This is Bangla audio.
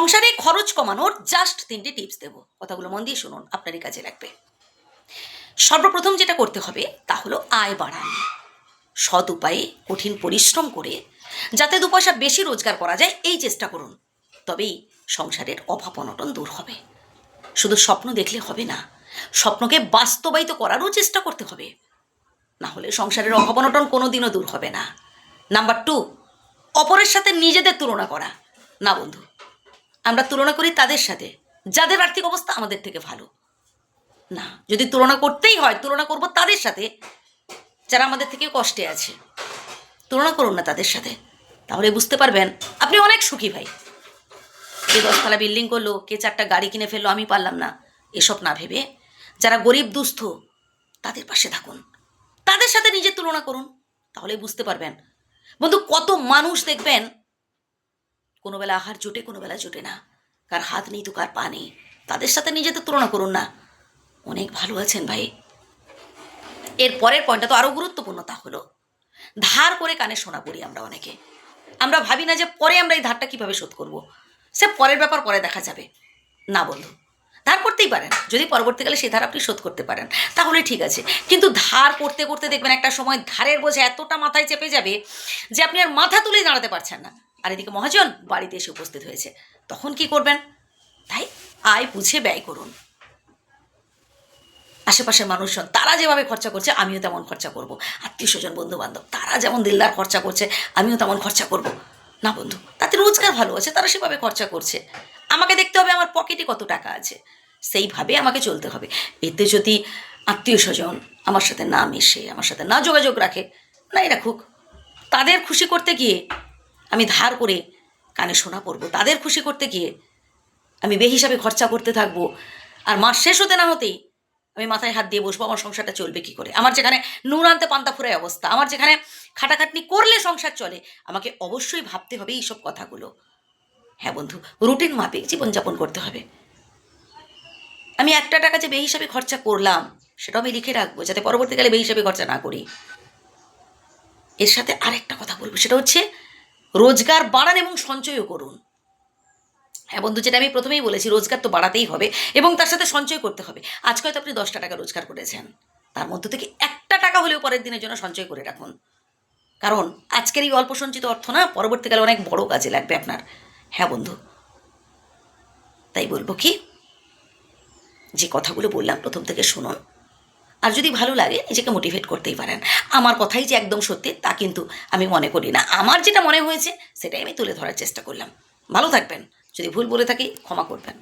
সংসারে খরচ কমানোর জাস্ট তিনটে টিপস দেবো। কথাগুলো মন দিয়ে শুনুন, আপনারই কাজে লাগবে। সর্বপ্রথম যেটা করতে হবে, তা হলো আয় বাড়ান। সৎ উপায়ে কঠিন পরিশ্রম করে যাতে দু পয়সা বেশি রোজগার করা যায়, এই চেষ্টা করুন। তবেই সংসারের অভাব অনটন দূর হবে। শুধু স্বপ্ন দেখলে হবে না, স্বপ্নকে বাস্তবায়িত করারও চেষ্টা করতে হবে। না হলে সংসারের অভাব অনটন কোনো দিনও দূর হবে না। নাম্বার টু অপরের সাথে নিজেদের তুলনা করা। না বন্ধু আমরা তুলনা করি তাদের সাথে। যাদের আর্থিক অবস্থা আমাদের থেকে ভালো। না, যদি তুলনা করতেই হয়, তুলনা করব তাদের সাথে। যারা আমাদের থেকে কষ্টে আছে। তুলনা করুন না তাদের সাথে। তাহলে বুঝতে পারবেন, আপনি অনেক সুখী ভাই। কে দশতলা বিল্ডিং করল, কে চারটা গাড়ি কিনে ফেলল, আমি পারলাম না। এসব না ভেবে যারা গরিব, দুস্থ, তাদের পাশে থাকুন। তাদের সাথে নিজের তুলনা করুন, তাহলে বুঝতে পারবেন। বন্ধু, কত মানুষ দেখবেন কোনো বেলা আহার জোটে, কোনো বেলা জোটে না। কার হাত নেই তো কার পা নেই। তাদের সাথে নিজেদের তুলনা করুন না। অনেক ভালো আছেন ভাই। এর পরের পয়েন্টটা তো আরও গুরুত্বপূর্ণ তা হলো, ধার করে কানে শোনা পড়ি আমরা অনেকে। আমরা ভাবি না যে পরে আমরা এই ধারটা কীভাবে শোধ করব। সে পরের ব্যাপার পরে দেখা যাবে। না বন্ধু, ধার করতেই পারেন। যদি পরবর্তীকালে সেই ধার আপনি শোধ করতে পারেন, তাহলে ঠিক আছে। কিন্তু ধার করতে করতে দেখবেন একটা সময় ধারের বোঝা এতটা মাথায় চেপে যাবে যে আপনি আর মাথা তুলেই দাঁড়াতে পারছেন না। আর এদিকে মহাজন বাড়িতে এসে উপস্থিত হয়েছে। তখন কি করবেন? তাই আয় বুঝে ব্যয় করুন। আশেপাশের মানুষজন, তারা যেভাবে খরচা করছে, আমিও তেমন খরচা করব। আত্মীয় স্বজন বন্ধু বান্ধব তারা যেমন দিলদার খরচা করছে, আমিও তেমন খরচা করব। না বন্ধু, তাতে রোজগার ভালো আছে, তারা সেভাবে খরচা করছে। আমাকে দেখতে হবে আমার পকেটে কত টাকা আছে। সেইভাবে আমাকে চলতে হবে। এতে যদি আত্মীয় স্বজন আমার সাথে না মিশে, আমার সাথে না যোগাযোগ রাখে, নাই রাখুক। তাদের খুশি করতে গিয়ে আমি ধার করে কানে শোনা পড়ব তাদের খুশি করতে গিয়ে আমি বেহিসাবে খরচা করতে থাকব। আর মাস শেষ হতে না হতেই আমি মাথায় হাত দিয়ে বসবো, আমার সংসারটা চলবে কি করে? আমার যেখানে নুন আনতে পান্তা ফুরায় অবস্থা, আমার যেখানে খাটাখাটনি করলে সংসার চলে, আমাকে অবশ্যই ভাবতে হবে এইসব কথাগুলো। হ্যাঁ বন্ধু, রুটিন মাফিক, জীবনযাপন করতে হবে। আমি একটা টাকা যে বেহিসাবে খরচা করলাম, সেটাও আমি লিখে রাখব, যাতে পরবর্তীকালে বেহিসাবে খরচা না করি। এর সাথে আরেকটা কথা বলব, সেটা হচ্ছে রোজগার বাড়ান এবং সঞ্চয়ও করুন। হ্যাঁ বন্ধু, যেটা আমি প্রথমেই বলেছি, রোজগার তো বাড়াতেই হবে এবং তার সাথে সঞ্চয় করতে হবে। আজকে হয়তো আপনি দশটা টাকা রোজগার করেছেন। তার মধ্যে থেকে একটা টাকা হলেও পরের দিনের জন্য সঞ্চয় করে রাখুন। কারণ আজকের এই অল্প সঞ্চিত অর্থ না পরবর্তীকালে অনেক বড় কাজে লাগবে আপনার। হ্যাঁ বন্ধু, তাই বলব কি? যে কথাগুলো বললাম প্রথম থেকে শুনুন। আর যদি ভালো লাগে, নিজেকে মোটিভেট করতেই পারেন। আমার কথাই যে একদম সত্যি, তা কিন্তু আমি মনে করি না। আমার যেটা মনে হয়েছে, সেটাই আমি তুলে ধরার চেষ্টা করলাম। ভালো থাকবেন। যদি ভুল বলে থাকি, ক্ষমা করবেন।